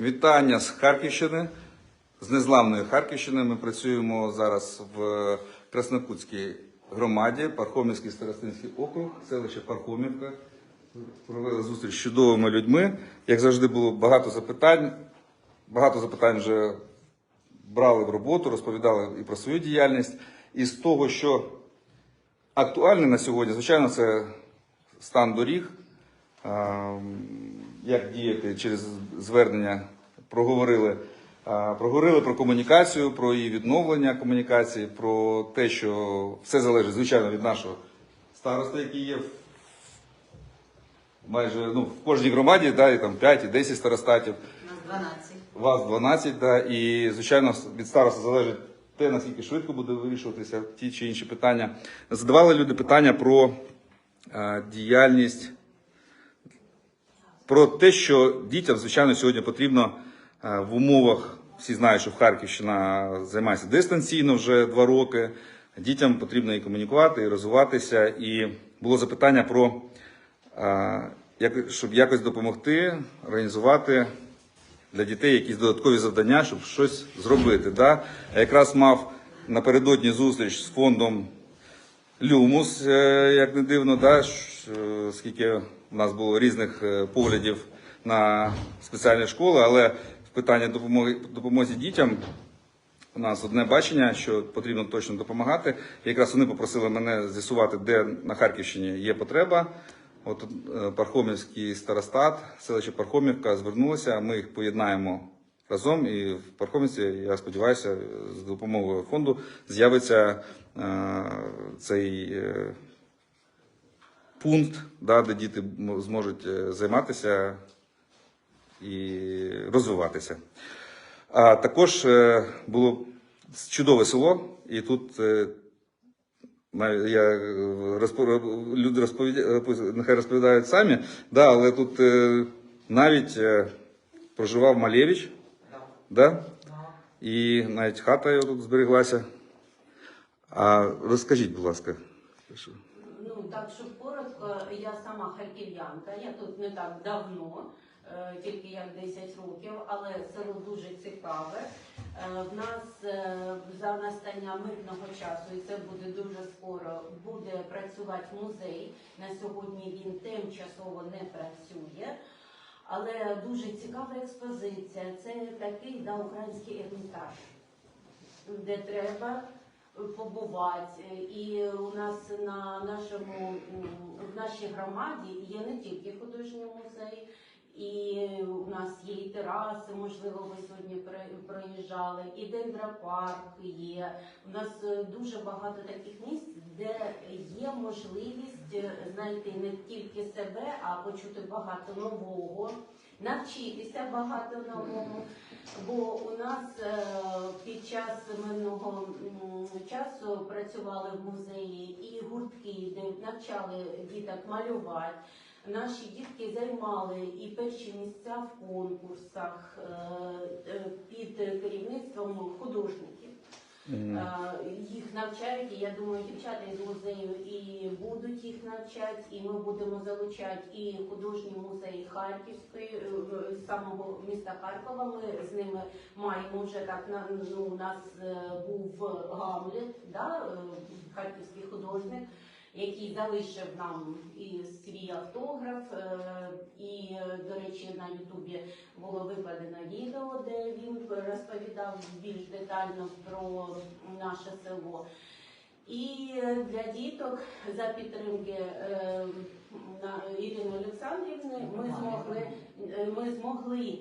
Вітання з Харківщини, з незламної Харківщини. Ми працюємо зараз в Краснокутській громаді, Пархомівський старостинський округ, селище Пархомівка. Провели зустріч з чудовими людьми. Як завжди, було багато запитань. Багато запитань вже брали в роботу, розповідали і про свою діяльність. І з того, що актуальне на сьогодні, звичайно, це стан доріг. Як діяти через звернення проговорили. Проговорили про комунікацію, про її відновлення комунікації, про те, що все залежить, звичайно, від нашого староста, який є в майже ну, в кожній громаді, да, і там 5 і 10 старостатів. У нас 12. Вас 12, да, і звичайно від староста залежить те, наскільки швидко буде вирішуватися ті чи інші питання. Задавали люди питання про е, діяльність, про те, що дітям, звичайно, сьогодні потрібно в умовах, всі знають, що в Харківщина займається дистанційно вже два роки. Дітям потрібно і комунікувати, і розвиватися. І було запитання про е, як, щоб якось допомогти організувати для дітей якісь додаткові завдання, щоб щось зробити. Да? Я якраз мав напередодні зустріч з фондом Люмус, е, як не дивно, да? е, скільки в нас було різних е, поглядів на спеціальні школи, але в питанні допомоги допомозі дітям у нас одне бачення, що потрібно точно допомагати. Якраз вони попросили мене з'ясувати, де на Харківщині є потреба. От е, Пархомівський старостат, селище Пархомівка звернулося. Ми їх поєднаємо разом. І в Пархомівці, я сподіваюся, з допомогою фонду з'явиться е, цей е, пункт, да, де діти зможуть е, займатися і розвиватися. А також е, було чудове село, і тут е, я е, люди розповідя... нехай розповідають самі, да, але тут навіть проживав Малєвич, да? і навіть хата його тут збереглася. А розкажіть, будь ласка. Ну так, щоб коротко, я сама харків'янка, я тут не так давно, тільки як 10 років, але село дуже цікаве. Е, В нас е, за настання мирного часу, і це буде дуже скоро, буде працювати музей. На сьогодні він тимчасово не працює. Але дуже цікава експозиція. Це такий да, український ермітаж, де треба побувати. І у нас на нашому в нашій громаді є не тільки художній музей, і у нас є і тераси, можливо, ви сьогодні проїжджали, і дендропарк є. У нас е, дуже багато таких місць, де є можливість е, знайти не тільки себе, а почути багато нового, навчитися багато новому. Бо у нас е, під час мирного м, часу працювали в музеї і гуртки, де навчали діток малювати. Наші дітки займали і перші місця в конкурсах е, е, під керівництвом художників. Е, Їх навчають, і я думаю, дівчата із музею і будуть їх навчати, і ми будемо залучати і художній музей Харківської самого міста Харкова. Ми з ними маємо вже так ну, у нас був Гамлет, да, харківський художник. Який залишив нам і свій автограф, е, і, е, до речі, на Ютубі було викладено відео, де він розповідав більш детально про наше село. І для діток за підтримки е, Ірини Олександрівни ми змогли, ми змогли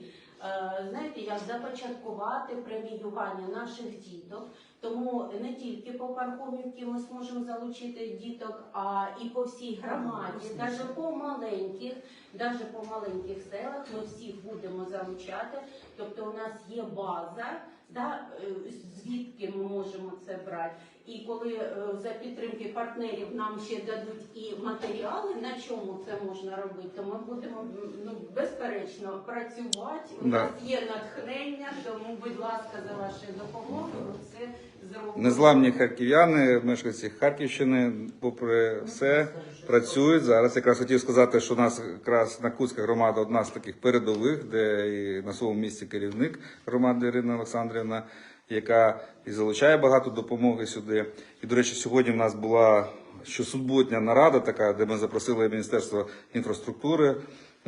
знаєте, як започаткувати преміювання наших діток. Тому не тільки по Пархомівці ми зможемо залучити діток, а і по всій громаді, навіть по маленьких, навіть по маленьких селах ми всіх будемо залучати. Тобто у нас є база, да, е, звідки ми можемо це брати. І коли е, за підтримки партнерів нам ще дадуть і матеріали, на чому це можна робити, то ми будемо ну безперечно. безперечно працювати. У Да. нас є натхнення, тому, будь ласка, за вашою допомогою це зробимо. Незламні харків'яни, мешканці Харківщини, попри все, працюють. Зараз якраз хотів сказати, що у нас якраз Накутська громада одна з таких передових, де і на своєму місці керівник громади Ірина Олександрівна, яка і залучає багато допомоги сюди. І, до речі, сьогодні в нас була щосуботня нарада, така, де ми запросили Міністерство інфраструктури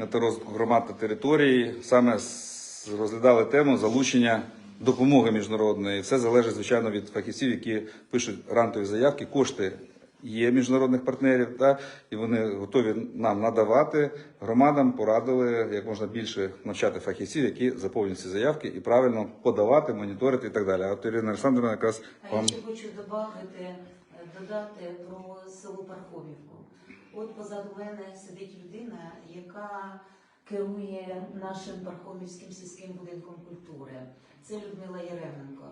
та розвитку громад та території. саме розглядали тему залучення допомоги міжнародної. Все залежить, звичайно, від фахівців, які пишуть рантові заявки. Кошти є міжнародних партнерів, та, і вони готові нам надавати. Громадам порадили як можна більше навчати фахівців, які заповнюють ці заявки і правильно подавати, моніторити і так далі. А от Ірина Олександрівна якраз А вам я ще хочу додати, е, додати про село Пархомівку. От позаду мене сидить людина, яка керує нашим Пархомівським сільським будинком культури. Це Людмила Яременко.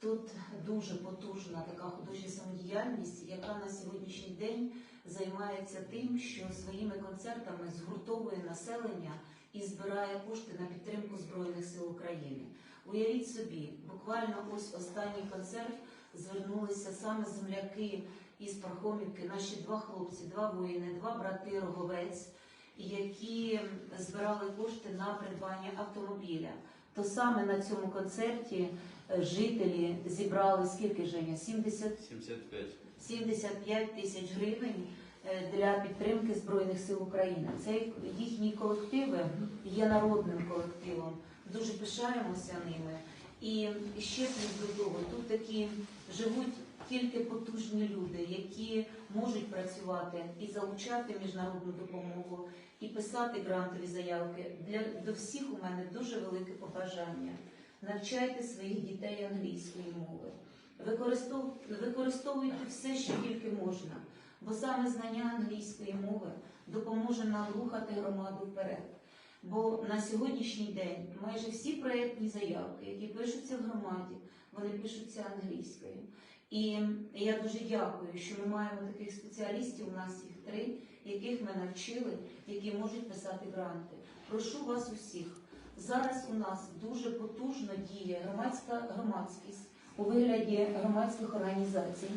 Тут дуже потужна така художня самодіяльність, яка на сьогоднішній день займається тим, що своїми концертами згуртовує населення і збирає кошти на підтримку Збройних сил України. Уявіть собі, буквально ось останній концерт звернулися саме земляки із Пархомівки, наші два хлопці, два воїни, два брати Роговець, які збирали кошти на придбання автомобіля. То саме на цьому концерті жителі зібрали скільки Женя? 70 75. 75 тисяч гривень е, для підтримки Збройних сил України. Це їхні колективи є народним колективом. Дуже пишаємося ними. І ще плюс до того, тут такі живуть тільки потужні люди, які можуть працювати і залучати міжнародну допомогу, і писати грантові заявки. Для до всіх у мене дуже велике побажання. Навчайте своїх дітей англійської мови. Використовуйте все, що тільки можна, бо саме знання англійської мови допоможе нам рухати громаду вперед. Бо на сьогоднішній день майже всі проєктні заявки, які пишуться в громаді, вони пишуться англійською. І я дуже дякую, що ми маємо таких спеціалістів, у нас їх три, яких ми навчили, які можуть писати гранти. Прошу вас усіх. Зараз у нас дуже потужно діє громадська громадськість у вигляді громадських організацій.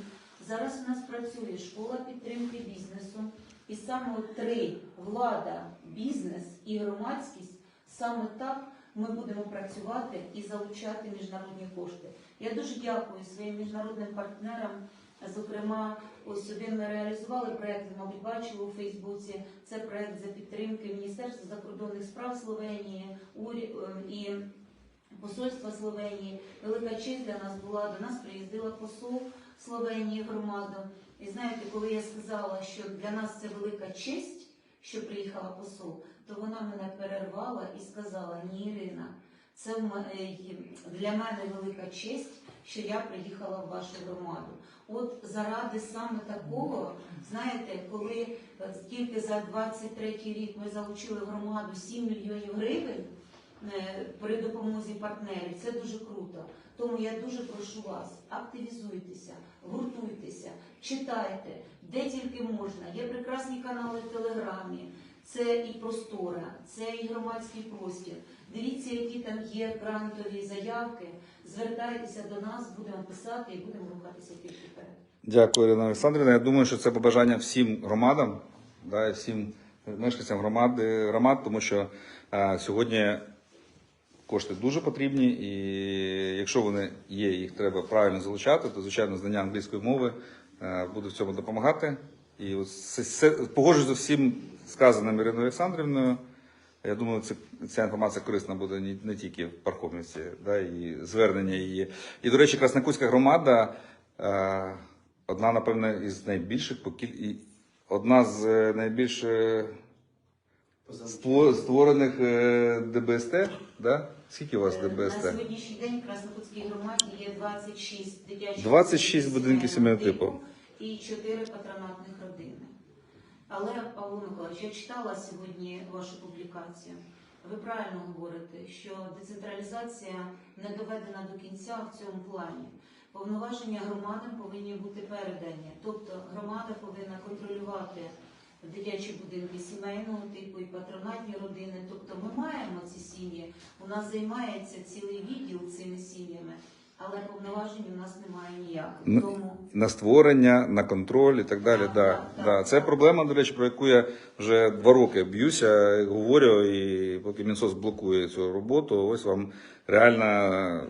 Зараз у нас працює школа підтримки бізнесу, і саме три влада, бізнес і громадськість саме так ми будемо працювати і залучати міжнародні кошти. Я дуже дякую своїм міжнародним партнерам. Зокрема, ось один ми реалізували проект, ви, мабуть, бачили у Фейсбуці. Це проект за підтримки Міністерства закордонних справ Словенії ем, і посольства Словенії. Велика честь для нас була. До нас приїздила посол Словенії громаду. І знаєте, коли я сказала, що для нас це велика честь, що приїхала посол, то вона мене перервала і сказала: Ні, Ірина, це е, для мене велика честь, що я приїхала в вашу громаду. От заради саме такого, знаєте, коли е, тільки за 23 рік ми залучили громаду 7 мільйонів гривень е, при допомозі партнерів, це дуже круто. Тому я дуже прошу вас, активізуйтеся, гуртуйтеся, читайте, де тільки можна. Є прекрасні канали в Телеграмі, це і простора, це і громадський простір. Дивіться, які там є грантові заявки. Звертайтеся до нас, будемо писати і будемо рухатися тільки вперед. Дякую, Ірина Олександрівна. Я думаю, що це побажання всім громадам, да, всім мешканцям громади, громад, тому що е, сьогодні кошти дуже потрібні, і якщо вони є, їх треба правильно залучати, то звичайно знання англійської мови е, буде в цьому допомагати. І це, це, погоджуюсь з всім сказаним Іриною Олександрівною. Я думаю, це, ця інформація корисна буде не, не тільки в Пархомівці, да, і звернення її. І, до речі, Краснокутська громада е, одна, напевне, із найбільших по кіль... і одна з е, найбільш е, створених е, ДБСТ. Да? Скільки у вас Е, На сьогоднішній день в Краснокутській громаді є 26 дитячих 26 будинків сімейного типу. і 4 патронатних родини. Але, Павло Миколаївич, я читала сьогодні вашу публікацію. Ви правильно говорите, що децентралізація не доведена до кінця в цьому плані. Повноваження громадам повинні бути передані. Тобто громада повинна контролювати дитячі будинки сімейного типу і патронатні родини. Тобто ми маємо ці сім'ї. У нас займається цілий відділ цими сім'ями, але повноважень у нас немає ніяких. Тому на створення, на контроль і так далі. Так, Да, так, да. так, Це так. проблема, до речі, про яку я вже два роки б'юся, говорю, і поки Мінсоц блокує цю роботу, ось вам реальна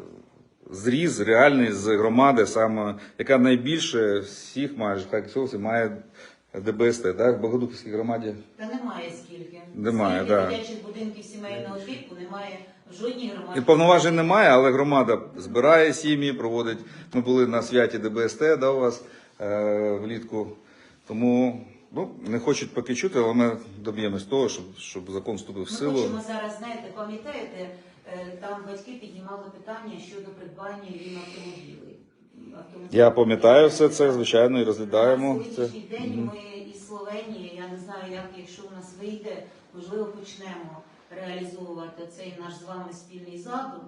зріз, реальний з громади, саме, яка найбільше всіх майже Харківській має ДБСТ, так? В Богодухівській громаді. та немає скільки. Немає, скільки да. дитячих будинків сімейного типу немає в жодній І повноважень немає, але громада збирає сім'ї, проводить. Ми були на святі ДБСТ, да, у вас е, влітку. Тому ну, не хочуть поки чути, але ми доб'ємось того, щоб, щоб закон вступив в Ми силу. хочемо зараз, знаєте, пам'ятаєте, е, там батьки піднімали питання щодо придбання їм автомобілів. Я пам'ятаю все це, звичайно, і На розглядаємо це. сьогоднішній день ми із Словенії, я не знаю, як якщо у нас вийде, можливо, почнемо реалізовувати цей наш з вами спільний задум.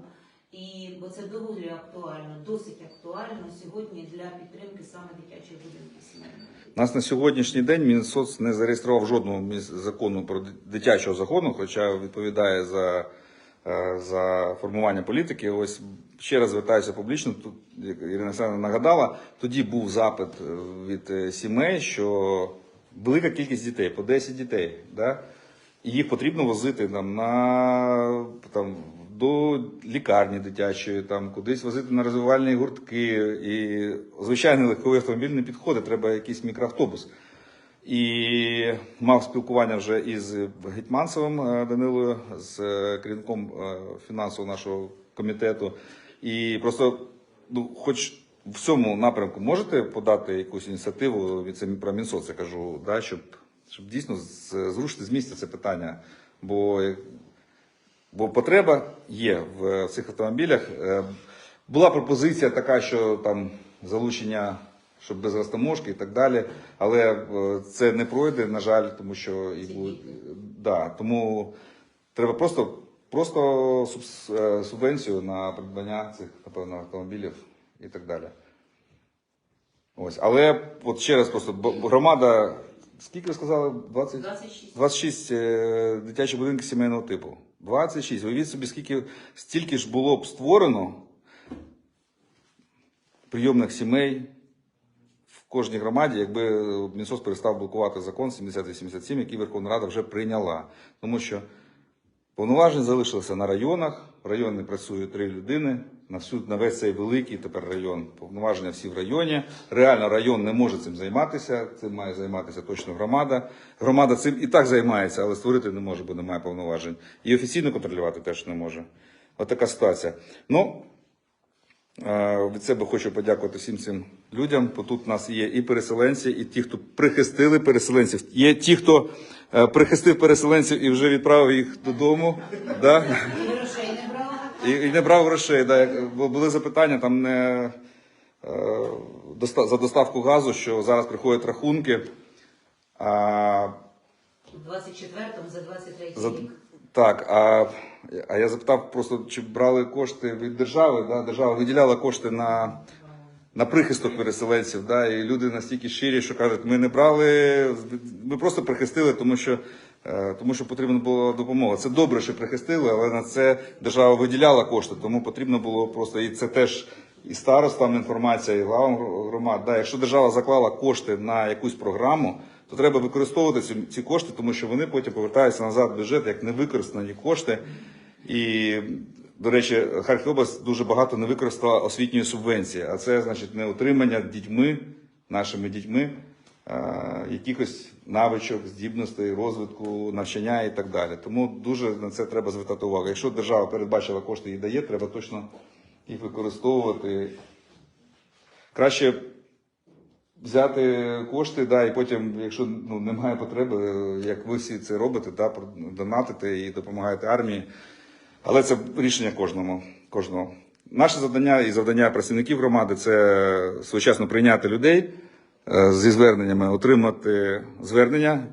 І бо це доволі актуально, досить актуально сьогодні для підтримки саме дитячих будинків сімейного. У нас на сьогоднішній день Мінсоц не зареєстрував жодного закону про дитячого закону, хоча відповідає за, за формування політики. Ось ще раз звертаюся публічно. Тут Ірина Олександровна нагадала, тоді був запит е, від е, сімей, що велика кількість дітей, по 10 дітей, да? і їх потрібно возити там, на там, до лікарні дитячої, там кудись возити на розвивальні гуртки. І звичайний легковий автомобіль не підходить, треба якийсь мікроавтобус. І мав спілкування вже із Гетьманцевим е, Данилою, з е, керівником е, фінансового нашого комітету. І просто, ну, хоч в цьому напрямку можете подати якусь ініціативу від це про Мінсоц, я кажу, да, щоб, щоб дійсно зрушити з місця це питання. Бо Бо потреба є в цих автомобілях. Була пропозиція така, що там залучення, щоб без розтаможки і так далі. Але е, це не пройде, на жаль, тому що і буде. Да, тому треба просто, просто е, субвенцію на придбання цих, напевно, автомобілів і так далі. Ось. Але от ще раз просто громада. Скільки ви сказали? 20? 26. 26 е, дитячих будинків сімейного типу. 26. Уявіть собі, скільки стільки ж було б створено прийомних сімей кожній громаді, якби Мінсоц перестав блокувати закон 7087, який Верховна Рада вже прийняла. Тому що повноваження залишилися на районах. В районі працює три людини. На всю на весь цей великий тепер район. Повноваження всі в районі. Реально район не може цим займатися. Цим має займатися точно громада. Громада цим і так займається, але створити не може, бо немає повноважень. І офіційно контролювати теж не може. От така ситуація. Ну, Е, Від себе хочу подякувати всім цим людям. Бо тут у нас є і переселенці, і ті, хто прихистили переселенців. Є ті, хто е, прихистив переселенців і вже відправив їх додому. Да? І не. І, не брав грошей. Да. Бо Були запитання там не е, доста- за доставку газу, що зараз приходять рахунки. А, У 24-му за 23 за, рік. так, а, а я запитав просто, чи брали кошти від держави. Да? Держава виділяла кошти на, на прихисток переселенців. Да? І люди настільки щирі, що кажуть, ми не брали, ми просто прихистили, тому що, е, тому що потрібна була допомога. Це добре, що прихистили, але на це держава виділяла кошти, тому потрібно було просто, і це теж і старостам інформація, і главам громад. Да? Якщо держава заклала кошти на якусь програму, то треба використовувати ці, ці кошти, тому що вони потім повертаються назад в бюджет як невикористані кошти. І, до речі, Харків область дуже багато не використала освітньої субвенції, а це значить не отримання дітьми, нашими дітьми, якихось навичок, здібностей, розвитку, навчання і так далі. Тому дуже на це треба звертати увагу. Якщо держава передбачила кошти і дає, треба точно їх використовувати. Краще взяти кошти, да, і потім, якщо ну, немає потреби, як ви всі це робите, да, донатите і допомагаєте армії. Але це рішення кожному. кожного. Наше завдання і завдання працівників громади це своєчасно прийняти людей е, зі зверненнями, отримати звернення.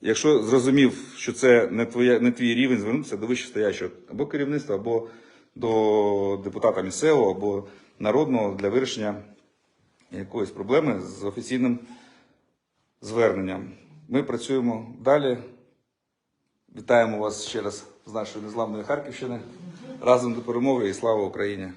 Якщо зрозумів, що це не, твоє, не твій рівень, звернутися до вищестоячого або керівництва, або до депутата місцевого, або народного для вирішення якоїсь проблеми з офіційним зверненням. Ми працюємо далі. Вітаємо вас ще раз з нашої незламної Харківщини. Разом до перемоги і слава Україні!